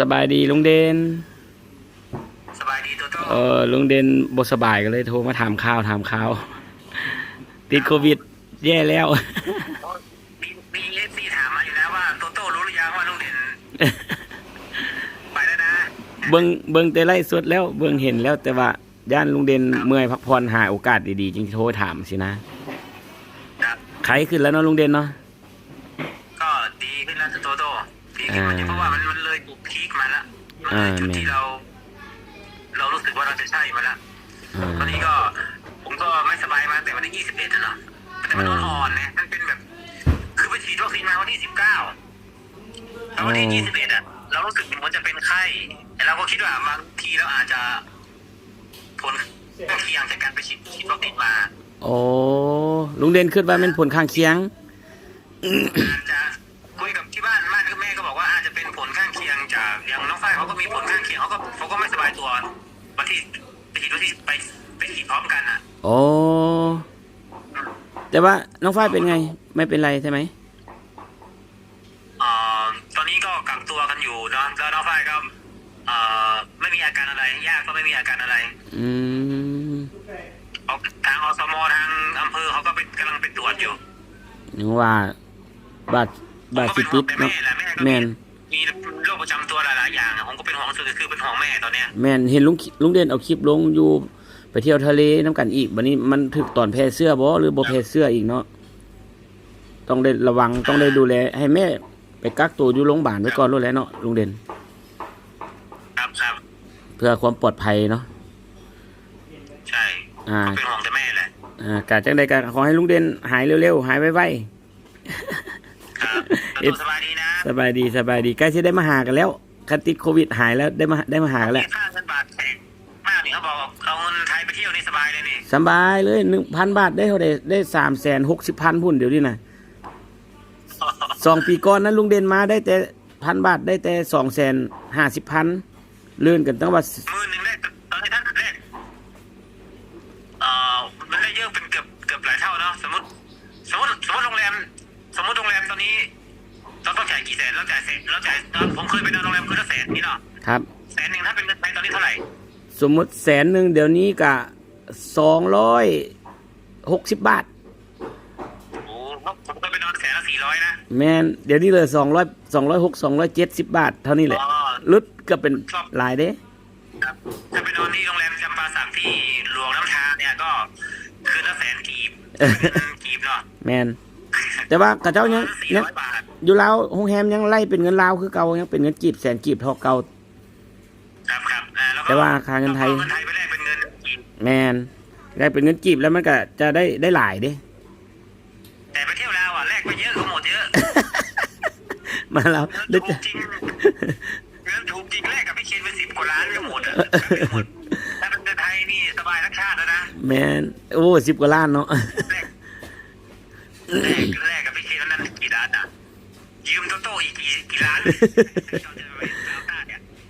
สบายดีลุงเดนสบายดีโตโต้เออลุงเดนบ่สบายก็เลยโทรมาถามข่าวถามข่าว ติดโควิด แย่แล้ว มีมีเอฟซีถามมาอยู่แล้วว่าโตโต้รู้หรือยังว่าลูกเด่นไปแล้วนะเบิ่งเบิ่งแต่ไล่สดแล้วเบิ่งเห็นแล้วแต่ว่าย่านลุงเดนเมื่อยพักผ่อนหาโอกาสดีๆจึงโทรถามสินะครับไข้ขึ้นแล้วเนาะลุงเดนเนาะ ก็ดีขึ้นแล้วโตโต้ดีขึ้นมาเยอะเพราะว่ามันมันเลยจุด พีคมาแล้วมันเลยจุดที่เรา เรารู้สึกว่าเราจะใช่มาแล้วอ่าตอนนี้ก็ ผมก็ไม่สบายมาตั้งแต่วันที่ยี่สิบเอ็ดนะเนาะแต่มันอ่าอ่อนๆนะมันเป็นแบบ คือไปฉีดวัคซีนมาวันที่สิบเก้าแล้ววันที่อ๋อยี่สิบเอ็ดอะเรารู้สึกเหมือนจะเป็นไข้แต่เราก็คิดว่าบางทีเราอาจจะผลข้างเคียงจากการไปฉีดฉีดวัคซีนมาโอ้ลุงเดนคิดว่าเป็นผลข้างเคียงอาจจะ เขาก็มีผลข้างเคียงเขาก็เขาก็ไม่สบายตัววันที่ไปฉีดวัคซีนไปไปฉีดพร้อมกันอะโอ้แต่ว่าน้องฝ้ายเป็นไง ไม่เป็นไรใช่ไหมเอ่อตอนนี้ก็กักตัวกันอยู่เนาะแล้วน้องฝ้ายก็เอ่อไม่มีอาการอะไรย่าก็ไม่มีอาการอะไร อืมเอาทางอสมทางอำเภอเขาก็เป็นกำลังไปตรวจอยู่นึกว่าบาดบาดสิติดแต่เนาะแม่แหละแม่ก็แมมีน มีโรคประจำตัวหลายๆอย่างอะผมก็เป็นห่วงสุดก็คือเป็นห่วงแม่ตอนเนี้ยแมนเห็นลุงลุงเด่นเอาคลิปลงอยู่ไปเที่ยวทะเลน้ำกันอีกบัดนี้มันถึกตอนแพ้เสื้อบ่หรือบ่แพ้เสื้ออีกเนาะต้องได้ระวังต้องได้ดูแล ให้แม่ ไปกักตัวอยู่โรงพยาบาลไว้ก่อนรู้แล้วเนาะลุงเด่นครับครับเพื่อความปลอดภัยเนาะใช่อ่าก็เป็นห่วงแต่แม่แหละอ่ากาจังใดก็ขอให้ลุงเด่นหายเร็วๆหายไวครับเอแล้วฟตัวสบายดีนะๆ สบายดีสบายดีใกล้จะได้มาหากันแล้วคันติดโควิดหายแล้วได้มาได้มาหากันแล้วค่าเงินบาทแพงมากนี่เขาบอกเอาเงินไทยไปเที่ยวนี่สบายเลยนี่สบายเลยหนึ่งพันบาทได้เท่าไดได้สามแสนหกสิบพันพุ่นเดี๋ยวนี้นะสองปีก่อนนั้นลุงเด่นมาได้แต่พันบาทได้แต่สองแสนห้าสิบพันเลื่อนกันตั้งว่าหมื่ สมมุติแสนหนึ่งเดี๋ยวนี้กะสองร้อยหกสิบบาท โอ้ผมเคยไปนอนแสนละสี่ร้อยนะแมนเดี๋ยวนี้เลยสองร้อยสองร้อยหกสองร้อยเจ็ดสิบบาท เท่านี้แหละอ๋อลดก็เป็นหลายเด้ครับถ้าไปนอนที่โรงแรมจำปาสักที่หลวงน้ำชาเนี่ยก็คืนละแสนกีบเป็นกีบเนาะแมนแต่ว่ากับเจ้ายังสี่ยังร้อยบาทอยู่ลาวโรงแรมยังไล่เป็นเงินลาวคือเก่ายังเป็นเงินกีบแสนกีบเท่าเก่าครับครับอ่า แล้วก็แต่ว่าค่าเงินไทยอเงินไทยไปแลกเป็นเงินกีบแมนได้เป็นเงินกีบแล้วมันก็จะได้ได้หลายเด้ แต่ไปเที่ยวลาวอะแลกไปเยอะก็หมดเยอะมาแล้วเงินได้ถูจะ กจริงเงินถูกจริงแลกกับพี่เคนไปสิบกว่าล้านก็หมดอะหมดถ้าเป็นเงินไทยนี่สบายทั้งชาติแล้วนะแมนโอ้สิบกว่าล้านเนาะ แลกแลกแลกกับพี่เคนนั้นกี่ล้านอะยืมโตโต้อีกกี่กี่ล้าน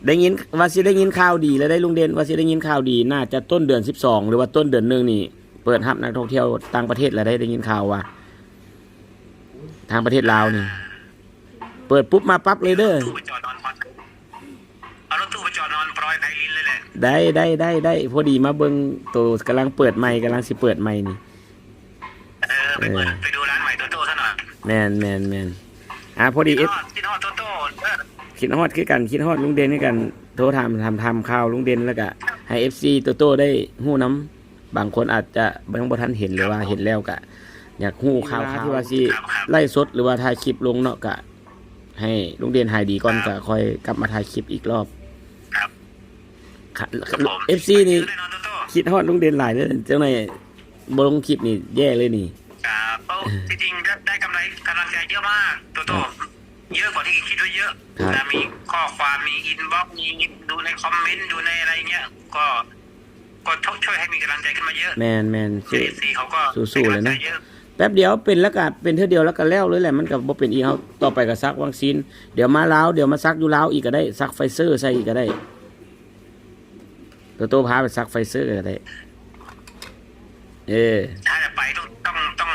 ได้ยินว่าสิได้ยินข่าวดีแล้วได้ลุงเด่นว่าสิได้ยินข่าวดี น่าจะต้นเดือนสิบสองหรือว่าต้นเดือนหนึ่งนี่ เปิดรับนักท่องเที่ยวต่างประเทศแล้วได้ได้ยินข่าวว่า ทางประเทศลาวนี่ เปิดปุ๊บมาปั๊บเลยเด้อตู้ไปจอดนอนพอดเอารถตู้ไปจอดนอนปลอยไพลินเลยแหละได้ได้ได้ได้พอดีมาเบิงตัวกำลังเปิดใหม่กำลังสิเปิดใหม่นี่ เออไปเปิดเออไปดูร้านใหม่โตโต้ซะหน่อยแมนแมนแมนอะพอดีคิเอดฟฮอดคิดฮอดโตโต้เออ คิดฮอดคือกันคิดฮอดลุงเด่นคือกันโทรทำทำทำข่าวลุงเด่นแล้วก็ให้เอฟซีโตโต้ได้หู้น้ำบางคนอาจจะบางบ่ทันเห็นหรือว่าเห็นแล้วก็อยากหู้ข่าวที่ว่าสิไล่สดหรือว่าถ่ายคลิปลงเนาะก็ให้ลุงเด่นหายดีก่อนก็ค่อยกลับมาถ่ายคลิปอีกรอบครับเอฟซีนี่แน่นอนโตโต้คิดฮอดลุงเด่นหลายเลยเจ้าหน่อยบ่ลงคลิปนี่แย่เลยนี่ครับเพราะจริงๆได้ได้กำไรกำลังใจเยอะมากโตโต้ เยอะกว่าที่คิดไว้เยอะครับ นะมีข้อความมีอินบ็อกซ์มีดูในคอมเมนต์ดูในอะไรเงี้ย ก็ก็ช่วยให้มีกำลังใจขึ้นมาเยอะแมนแมนเอชื่อซีเขาก็สู้ๆเลยนะ ให้กำงใจอ แป๊บเดียวเป็นแล้วก็เป็นเท่าเดียวแล้วก็แล้วเลยแหละมันก็บ่เป็นอีกเฮาต่อไปก็ซักวัคซีนเดี๋ยวมาลาวเดี๋ยวมาซักอยู่ลาวอีกก็ได้ซักไฟเซอร์ใส่อีกก็ได้ตัวโตพาไปซักไฟเซอร์ก็ได้ เออ ถ้าจะไปต้องต้องต้อง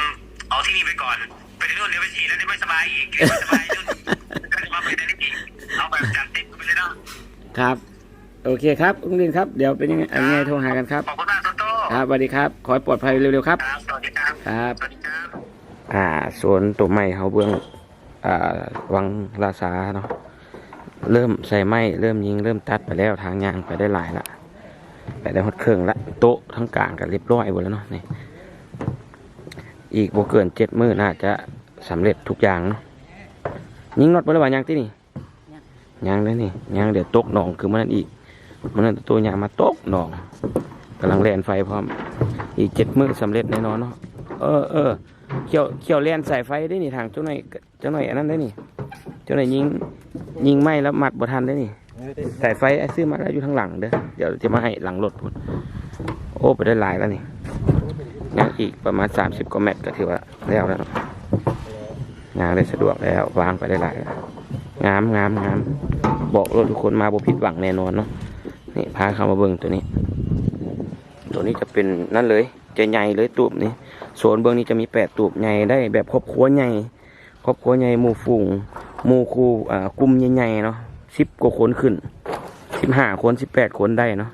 เอาที่นี่ไปก่อน ไปที่นู่นเดี๋ยวไปฉีดแล้วเดี๋ยวไม่สบายอีกเดี๋ยวไม่สบาย เอาแบบจัดเต็มไปเลยเนาะครับ โอเคครับลุงเด่นครับ เดี๋ยวเป็นยังไงยังไงโทรหากันครับ ขอบคุณมากโตโต้ครับสวัสดีครับ ขอให้ปลอดภัยเร็วๆครับ ครับสวัสดีครับครับ สวัสดีครับ อ่าสวนตัวไม้เขาเบื้อง อ่า วังราษาเนาะ เริ่มใส่ไม้ เริ่มยิง เริ่มตัดไปแล้ว ทางยางไปได้หลายละ ไปได้หดเครื่องละ โต๊ะทั้งกลางกันเรียบร้อยหมดแล้วเนาะนี่ อีกบ่เกินเจ็ดมื้อน่าจะสำเร็จทุกอย่างเนาะ ยิงน็อตไปแล้วว่ายังที่นี่ยังเลยนี่ยังเดี๋ยวตกหนองคือมันนั่นอีก มันนั่นตัวยางมาตกหนองกำลังแล่นไฟพร้อม อีกเจ็ดมื้อสำเร็จแน่นอนเนาะเออเออเขียวเขียวเลียนสายไฟได้นี่ทางเจ้าหน่อยเจ้าหน่อยอันนั้นได้นี่ เจ้าหน่อยยิงยิงไหมแล้วมัดบ่ทันได้นี่สายไฟไอ้ซื้อมาแล้วอยู่ทางหลังเด้อเดี๋ยวจะมาให้หลังรถพุ่นโอ้ไปได้หลายแล้วนี่ยังอีกประมาณสามสิบกว่าเมตรก็ถือว่าแล้วแล้วเนาะ งานได้สะดวกแล้ววางไปได้หลายงามงามงามบอกรถทุกคนมาบ่ผิดหวังแน่นอนเนาะนี่พาเข้ามาเบิ่งตัวนี้ ตัวนี้จะเป็นนั่นเลยจะใหญ่เลยตูบนี้โซนเบื้องนี้จะมีแปดตูบใหญ่ได้แบบครอบครัวใหญ่ครอบครัวใหญ่หมู่ฝูงหมู่คู่อ่ากลุ่มใหญ่ๆเนาะสิบกว่าคนขึ้นสิบห้าคนสิบแปดคนได้เนาะ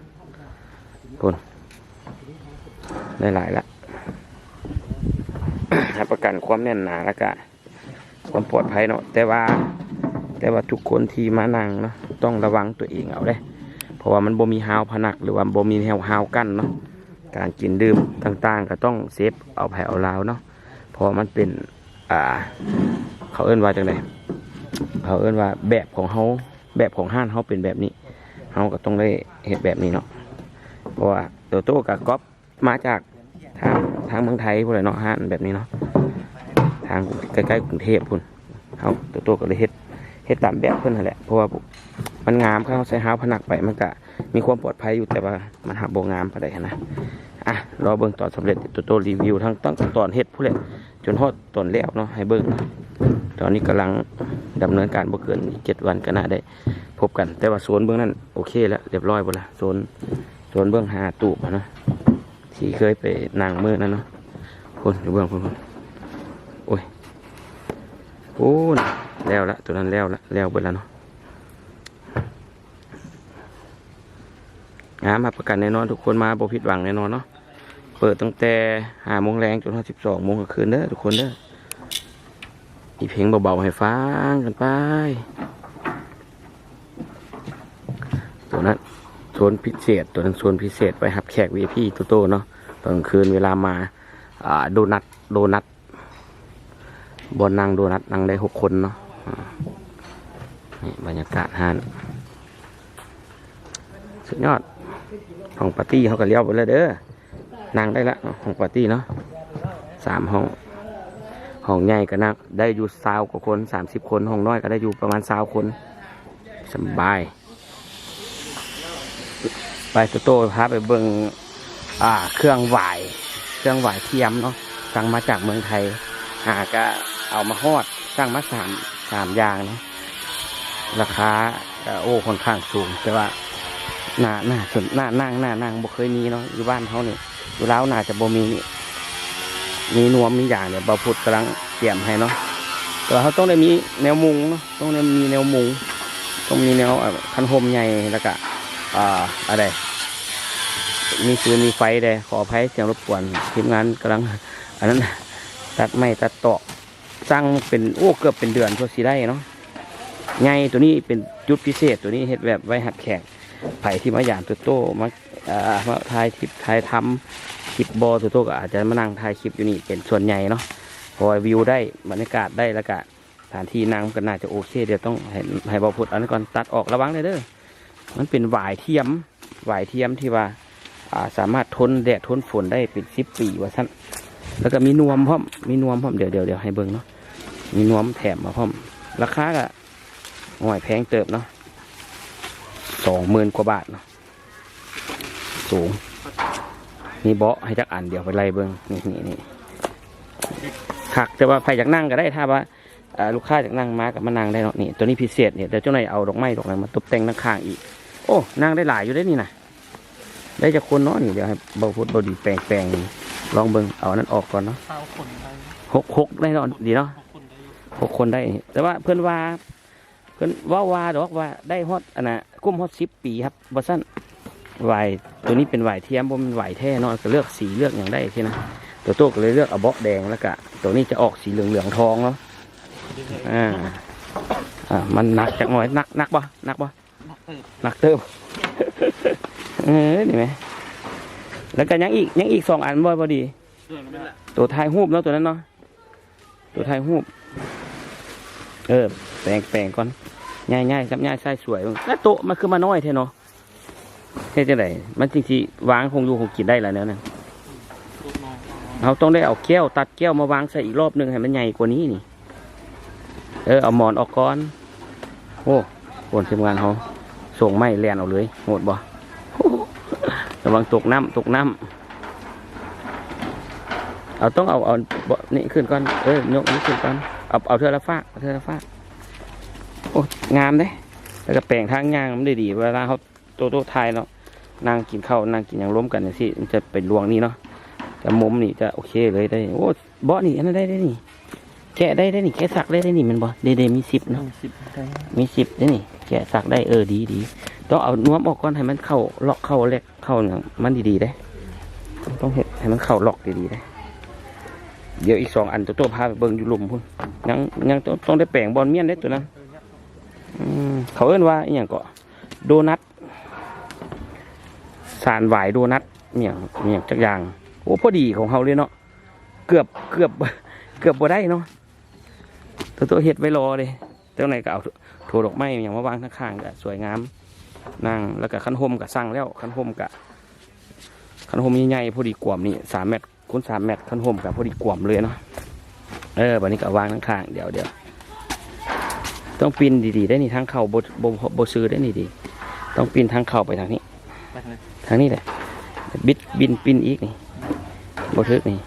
คนได้หลายละรับประกันความแน่นหนาแล้วก็ ความปลอดภัยเนาะแต่ว่า แต่ว่าทุกคนที่มานั่งเนาะต้องระวังตัวเองเอาเลยเพราะว่ามันบ่มีฮาวพนักหรือว่าบ่มีแนวฮาวกั้นเนาะการกินดื่มต่างๆ ก็ต้องเซฟเอาแผ่เอาลาวเนาะเพราะมันเป็นอ่า เขาเอิ้นว่าจังไดเขาเอิ้นว่าแบบของเฮาแบบของห้านเฮาเป็นแบบนี้เฮาก็ต้องได้เฮ็ดแบบนี้เนาะเพราะว่าโตโต้กับก๊อปมาจากทางทางเมืองไทยพวกเลยเนาะห้านแบบนี้เนาะางใกล้ๆกรุงเทพพุ่นเฮาโตโต้ก็เลยเฮ็ดเฮ็ดตามแบบเพิ่นนั่นแหละเพราะว่ามันงามเขาใส่ฮาวพนักไปมันก็มีความปลอดภัยอยู่แต่ว่ามันหักบ่งามปานใดหั้นะอะรอเบิ่งตอนสำเร็จตัวโตรีวิวทั้งตั้งต่อนเฮ็ดผู้เล่นจนฮอดตอนแล้วเนาะให้เบิ่งตอนนี้กำลังดำเนินการบ่เกินเจ็ดวันก็น่าได้ พบกัน แต่ว่าโซนเบื้องนั้นโอเคแล้วเรียบร้อยหมดละโซนโซนเบื้องหาตูบอะเนาะที่เคยไปนั่งมือนั่นเนาะคนอยู่เบื้องคนคนโอ้ย โอ้นแล้วละตัวนั้นแล้วละแล้วเบิดแล้วเนาะงามมาประกันแน่นอนทุกคนมาบ่ผิดหวังแน่นอนเนาะเปิดตั้งแต่หาโมงแรงจนถึงสิบสองโมงกลางคืนเด้อทุกคนเด้อมีเพลงเบาๆให้ฟังกันไป ตัวนั้นโซนพิเศษ ตัวนั้นโซนพิเศษไปหับแขกวีพีโตโต้เนาะตอนกลางคืนเวลามาอ่าโดนัทโดนัท บนนั่งโดนัทนั่งได้หกคนเนาะนี่บรรยากาศห้านสุดยอดของปาร์ตี้เขาก็เลี้ยวไปเลยเด้อนั่งได้ละห้องปาร์ตี้เนาะสามห้องห้องใหญ่ก็นั่งได้อยู่สาวกว่าคนสามสิบคนห้องน้อยก็ได้อยู่ประมาณสาวคนสบาย ไปโตโตพาไปเบิงอ่า เครื่องไหวเครื่องไหวเทียมเนาะสั่งมาจากเมืองไทยหาก็ เอามาฮอดสั่งมาสามสามอย่างนะราคาโอ้ค่อนข้างสูง แต่ว่าหน้าหน้าสนหน้านั่งหน้านั่งบ่เคยมีเนาะอยู่บ้านเขาเนี่ยอยู่แล้วน่าจะบ่มีมีนวมมีอย่างเนี่ยบาพุดกำลังเตรียมให้เนาะแต่เขาต้องได้มีแนวมุงเนาะต้องได้มีแนวมุงต้องมีแนวคันโฮมใหญ่แล้วก็อ่าอะไรมีฟืนมีไฟเด้ขออภัยเสียงรบกวนทีมงานกำลัง อันนั้นตัดไม้ตัดตอก สร้างเป็นโอ้เกือบเป็นเดือนก็สิได้เนาะใหญ่ตัวนี้เป็นจุดพิเศษตัวนี้เฮ็ดแบบไว้หัดแขกไผ่ที่มาอย่างตัวโตมาอ่ามาถ่ายคลิปถ่ายทำคลิปบอตัวโตก็อาจจะมานั่งถ่ายคลิปอยู่นี่เป็นส่วนใหญ่เนาะพอวิวได้บรรยากาศได้แล้วก็สถานที่นั่งก็น่าจะโอเคเดี๋ยวต้องให้ให้บอพุดอันนี้ก่อนตัดออกระวังเลยเด้อมันเป็นหวายเทียมหวายเทียมที่ว่าอ่าสามารถทนแดดทนฝนได้เป็นสิบปีว่าสั้นแล้วก็มีนวมพร้อมมีนวมพร้อมเดี๋ยวเดี๋ยวเดี๋ยวให้เบิ่งเนาะ มีนวมแถมมาพร้อม ราคาก็ห่วยแพงเติบเนาะสองหมื่นกว่าบาทเนาะสูงมีเบาะให้จักอันเดี๋ยวไปไล่เบิ้งนี่นี่นี่ขักแต่ว่าใครอยากนั่งก็ได้ถ้าว่าลูกค้าอยากนั่งมากับมานั่งได้เนาะนี่ตัวนี้พิเศษเนี่ยเดี๋ยวเจ้าหนายเอาดอกไม้ดอกอะไรมาตกแต่งด้านข้างอีก โอ้นั่งได้หลายอยู่ได้นี่นะได้จากคนเนาะนี่เดี๋ยวให้เบาพุดเบาดีแปลงแปลงลองเบิ้งเอาอันนั้นออกก่อนเนาะหกหกได้เนาะดีเนาะ หกคนได้ แต่ว่าเพื่อนว่า เพิ่นว่าว่าดอกว่าได้ฮอดอันน่ะกุ้มฮอด10ปีครับบ่ซั่นหวายตัวนี้เป็นหวายเทียมบ่แมันหวายแท้เนาะก็เลือกสีเลือกอย่างได้ทีนะตัวโตก็เลยเลือกเอาเบาะแดงแล้วก็ตัวนี้จะออกสีเหลืองๆทองเนาะอ่าอ่ามันหนักจักหน่อยหนักหนักบ่หนักบ่หนักเติบเออนี่ไหมแล้วก็ยังอีกยังอีกสองอันบ่พอดี ตัวท้ายหูบเนาะตัวนั้นเนาะตัวท้ายหูบ เออแปลงแปลงก่อนง่ายง่ายครับง่ายใส่สวยแล้วโต๊ะมันคือมาน้อยแท้เนาะเฮ็ดจังไดมันจริงๆวางคงอยู่คงกินได้แล้วเนี่ยเราต้องได้เอาแก้วตัดแก้วมาวางใส่อีกรอบหนึงให้มันใหญ่กว่านี้นี่ เออเอาหมอนออกก่อนโอ้โอนทีมงานเขาส่งไม้แลนเอาเลยโหดบ่ระวังตกน้ำตกน้ำเอาต้องเอาเอาเนี่ขึ้นก่อนเออยกนี้ขึ้นก่อน เอาเอาเทือละฟ้าเอาเทือละฟ้าโอ้งามเด้แล้วก็แปลงทางย่างมันได้ดี เวลาเขาโตโตไทยเนาะนั่งกินข้าวนั่งกินอย่างร่วมกันเนี่ยสิมันจะเป็นรวงนี่เนาะแต่มุมนี่จะโอเคเลยได้โอ้เบาะนี่อันนั้นได้ได้นี่แกะได้ได้นี่แกะสักได้ได้นี่แมันบ่เดเดมีสิบเนาะสิบได้มีสิบได้นี่แกะสักได้เออดีดีต้องเอานวมออกก่อนให้มันเข้าล็อกเข้าเล็กเข้าอย่างมันดีๆได้ ต้องเห็ดให้มันเข้าล็อกดีๆได้ เดี๋ยวอีกสองอันตัวโตพาไปเบิ่งอยู่หลุมพุ่นยังยังต้องต้องได้แปลงบอลเมียนได้ตัวนั้นเขาเอิ้นว่าอย่างก็โดนัทสารหวายโดนัทเนี่ยเนี่ยจักอย่างโอ้พอดีของเขาเลยเนาะเกือบเกือบเกือบบ่ได้เนาะตัวโตเห็ดไว้รอเลยเจ้าไหนก็เอาโถดอกไม้อย่างมาวางข้างๆก็สวยงามนั่งแล้วก็คันห่มก็สั่งแล้วคันห่มก็คันห่มใหญ่ๆพอดีกวมนี่สามเมตร คุณสามแมตรขั้นห่มกับพอดีกว่ำเลยเนาะเออวันนี้ก็วางข้างๆเดี๋ยวเดี๋ยวต้องปีนดีๆ ได้นี่ทางเข่าโบโบโบซื้อได้นี่ดีต้องปีนทางเข่าไปทางนี้ไปเลยทางนี้แหละบิดบินปีนอีกนี่โบทึกนี่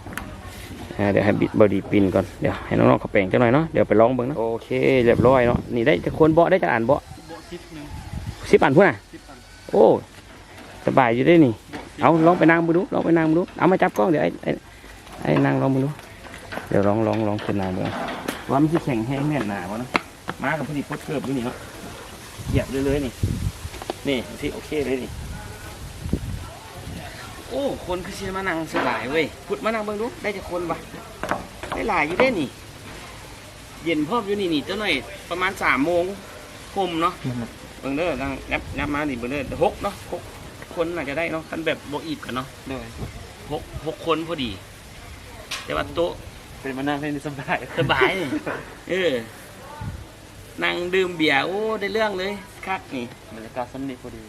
อ่าเดี๋ยวให้บิดบอดีปีนก่อน เดี๋ยวให้น้องๆเขาแปลงจังหน่อยเนาะ เดี๋ยวไปลองเบิ่งเนาะ โอเค เรียบร้อยเนาะ นี่ได้จะคนเบาะได้จะอ่านเบาะโบะสิบหนึ่งสิบอันพุ่นน่ะสิบอันโอ้ สบายอยู่ได้นี่ เอาลองไปนั่งมาดูลองไปนั่งมาดูเอามาจับกล้องเดี๋ยวไอ้ไอ้ไอ้นั่งลองมาดูเดี๋ยวลองลองลองขึ้นมาเบิ่งว่ามันจะแข็งแห้งแน่นหนาวะเนาะมากับพอดีพดเกิบอยู่นี่เนาะเหยียบเลยเลยนี่ นี่สิโอเคเลยนี่โอ้คนคือสิมานั่งสบายเว้ยพุดมานั่งเบิ่งดูได้จะคนปะได้หลายอยู่ได้นี่ เย็นพร้อมอยู่นี่นี่เจ้าหน่อยประมาณสามโมงคมเนาะนั่นแหละเบิ่งเด้อนั่งนับนับมาดิเบิ่งเด้อหกเนาะหก คนน่าจะได้เนาะคันแบบบ่อีบกันเนาะเลยหกหกคนพอดี แต่ว่าโต๊ะเป็นมานั่งเล่นนี่สบายสบายนี่เออนั่งดื่มเบียร์โอ้ได้เรื่องเลยคักนี่บรรยากาศสนิทพอดี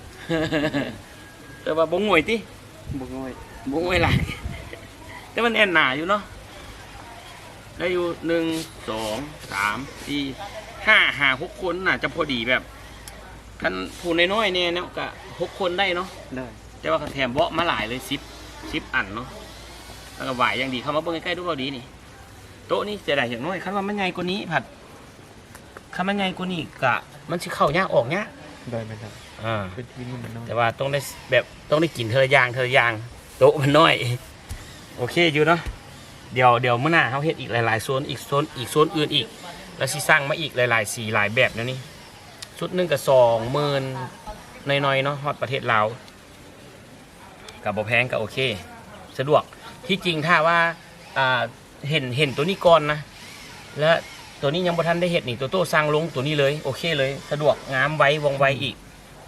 แต่ว่าบ่งวยติบุกง่อยบ่งวยหลายแต่มันแน่นหนาอยู่เนาะได้อยู่หนึ่งสองสามสี่ห้าห้าหกคนน่ะจะพอดีแบบ คันผู้น้อยๆเนี่ยเนาะก็หกคนได้เนาะเลยแต่ว่าเขาแถมเบาะมาหลายเลยซิปซิปอันเนาะแล้วก็หวายอย่างดีเข้ามาเบิ่งใกล้ๆดูเราดีนี่โต๊ะนี่เสียดายอย่างน้อยคันว่ามันใหญ่กว่านี้ผัดคันมันใหญ่กว่านี้กะ มันสิเข้ายากออกยากเลยไม่ได้อ่า เป็นที่นี่มันน้อยแต่ว่าต้องได้แบบต้องได้กินเธอยางเธอยางโต๊ะมันน้อย โอเคอยู่เนาะเดี๋ยวเดี๋ยวเมื่อหน้าเขาเฮ็ดอีกหลายๆโซนอีกโซนอีกโซนอื่นอีก แล้วสิสร้างมาอีกหลายๆสีหลายแบบนะนี่ ชุดหนึ่งกับสองหมื่นน้อยๆเนาะฮอดประเทศลาวกับบ่แพงก็โอเค สะดวกที่จริงถ้าว่าเห็นเห็นตัวนี้ก่อนนะ และตัวนี้ยังบ่ทันได้เห็ดนี่ตัวโต้สร้างลงตัวนี้เลยโอเคเลย สะดวกงามไวว่องไวอีก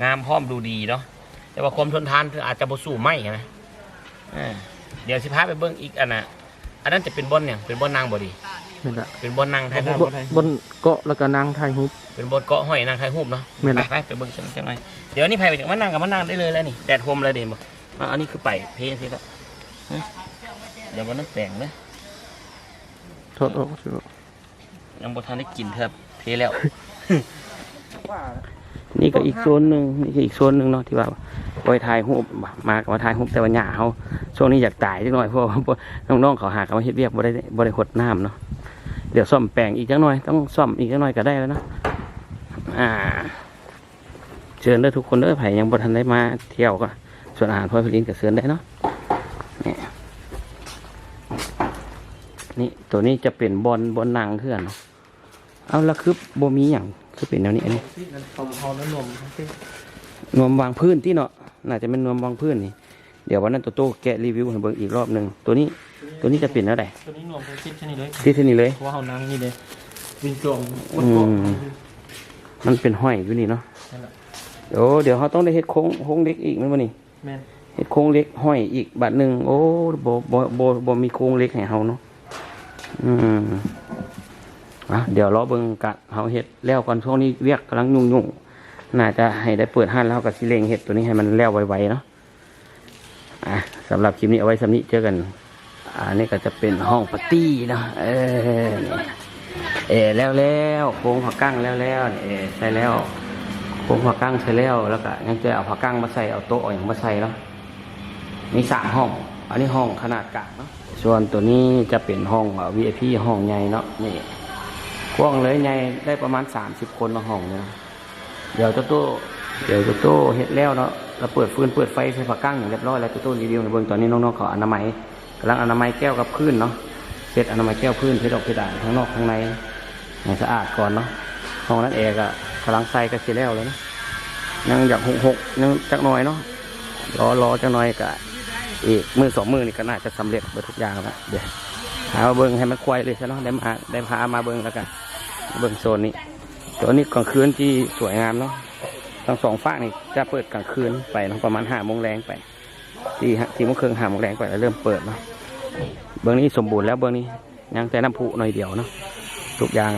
งามพร้อมดูดีเนาะแต่ว่าความทนทานคืออาจจะบ่สู้ไหมนะเดี๋ยวสิพาไปเบิ่งอีกอันน่ะอันนั้นจะเป็นบอนเนี่ยเป็นบอนนางบ่ดี ไม่ได้เป็นบอนนางไทยบรูปนบนเกาะแล้วก็นั่งถ่ายรูปเป็นบอนเกาะห้อยนางไทยรูปเนาะแม่นไปละไปไปเบิ่งจังจังหน่อยเดี๋ยวนี้ไผไปจากมานั่งกับมานั่งได้เลยแล้วนี่แดดโฮมเลยเด่นบ่อะอันนี้คือไปเพสิละฮะเดี๋ยวมันน้ำแต่งเลยโทษโอ้สิยังบ่ทันได้กินเถอะเพแล้วนี่ก็อีกโซนหนึ่งนี่ก็อีกโซนหนึ่งเนาะที่ว่าไว้ถ่ายรูปมากับมาถ่ายรูปแต่ว่าหญ้าเขาช่วงนี้อยากตายจักหน่อยเพราะว่าน้องๆเขาหากันมาเฮ็ดเวียกบ่ได้บ่ได้หดน้ำเนาะ เดี๋ยวซ่อมแปลงอีกจักหน่อย ต้องซ่อมอีกจักหน่อยก็ได้แล้วนะอ่า เชิญเด้ทุกคนเด้อไผยังบ่ทันได้มาเที่ยวก็ส่วนอาหารพ่อพิลินก็เชิญได้เนาะนี่นี่ตัวนี้จะเป็นบอลบอลนางเพื่อนเนาะเอาละคือบ่มีหยังคือเป็นแนวนี้อันนี้ที่นั่นี่นมวางพื้นที่เนาะน่าจะเป็นนมวางพื้นนี่เดี๋ยววันนั้นโตโต้แกะรีวิวให้เบิ่งอีกรอบหนึ่งตัวนี้ ตัวนี้จะเป็นแล้วไดตัวนี้นมเป็นคิดแค่นี้เลยที่ที่นี่เลย เพราะว่าเขานั่งนี่เลยวินกลมอืม มันเป็นห้อยอยู่นี่เนาะนั่นแหละเดี๋ยวเดี๋ยวเขาต้องได้เฮ็ดโค้งโค้งเล็กอีกแมันบ่นี่แม่นเฮ็ดโค้งเล็กห้อยอีกบาทหนึ่งโอ้บ่บ่บ่บ่มีโค้งเล็กให้เฮาเนาะอืมอะเดี๋ยวรอเบิ่งกะเฮาเฮ็ดแล้วก่อนช่วงนี้เวียกกำลังยุ่งๆน่าจะให้ได้เปิดห้านแล้วก็สิเร่งเฮ็ดตัวนี้ให้มันแล้วไวๆเนาะอะสำหรับคลิปนี้เอาไว้สำนี้เจอกัน อันนี้ก็จะเป็นห้องปาร์ตี้นะเออเออแล้วแล้วโค้งผักกั้งแล้วแล้วเออใช่แล้วผมผักกั้งใส่แล้วแล้วก็ยังจะเอาผักกั้งมาใส่เอาโต๊ะเอาอย่างมาใส่แล้วมีสามห้อง อันนี้ห้องขนาดกลางเนาะส่วนตัวนี้จะเป็นห้องเอ่อ VIP ห้องใหญ่เนาะนี่กว้างเลยใหญ่ได้ประมาณ30คนละห้องเนี่ยนะเดี๋ยวจ้าโต้เดี๋ยวจ้าโต้เฮ็ดแล้วเนาะเราเปิดฟืนเปิดไฟใส่ผักกั้งอย่างเรียบร้อยแล้วเจ้าโต้รีวิวในเบื้องตอนนี้น้องๆเขาอนามัย กำลังอนามัยแก้วกับพื้นเนาะเสร็จอนามัยแก้วพื้นเสร็จออกเพดานข้างนอกข้างในให้สะอาดก่อนเนาะห้องนั้นแอร์ก็กำลังใส่ก็เสร็จแล้วเลยนาะยังอยากหกหกยังจักหน่อยเนาะรอรอจักหน่อยกะอีกมือสองมือนี่ก็น่าจะสำเร็จเบิดทุกอย่างแล้วเดี๋ยวหาเบิ้งให้มันควายเลยใช่เนาะได้มาได้พามาเบิ้งแล้วกันเบิ้งโซนนี้ตัวนี้กลางคืนที่สวยงามเนาะทั้งสองฝั่งนี่จะเปิดกลางคืนไปเนาะประมาณห้าโมงแรงไปที่ที่โมงครึ่งห้าโมงแรงไปแล้วเริ่มเปิดเนาะ เบื้องนี้สมบูรณ์แล้วเบื้องนี้ยังแต่น้ำพุหน่อยเดียวเนาะทุกอย่าง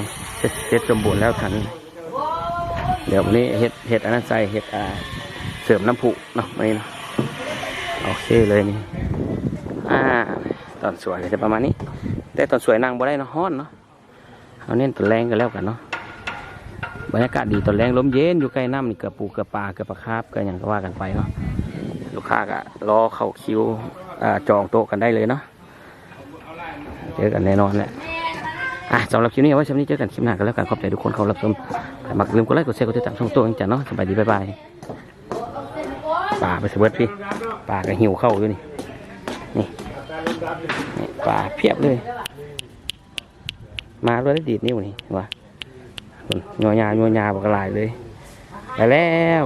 เสร็จสมบูรณ์แล้วทันเดี๋ยววันนี้เห็ดเห็ดอันนั้นใส่เห็ดอ่าเสริมน้ำผุเนาะวันนี้เนาะโอเคเลยนี่อ่าตอนสวยก็จะประมาณนี้ แต่ตอนสวยนางบ่ได้เนาะฮ้อนเนาะเอาเน้นตอนแรงกันแล้วกันเนาะบรรยากาศดีตอนแรงลมเย็นอยู่ใกล้น้ำนี่เกือบปูเกือบปลาเกือบปลาคาบก็อย่างก็ว่ากันไปเนาะลูกค้าก็รอเข้าคิวจองโต๊ะกันได้เลยเนาะ เจอกันแน่นอนแหละอะสำหรับคลิปนี้ไว้ชมนี้เจอกันคลิปหน้ากันแล้วกันขอบใจทุกคนเขารับชมแต่มักลืมกดไลค์กดแชร์กดติดตามช่องตัวเองจ้ะเนาะสบายดีบ๊ายบายป่าไปเสเบิดพี่ป่าก็หิวเข้าอยู่นี่นี่นี่ป่าเพียบเลย มาเลยดีดนิ้วนี่ว่างัวยางัวยาบอกระลายเลยไปแล้ว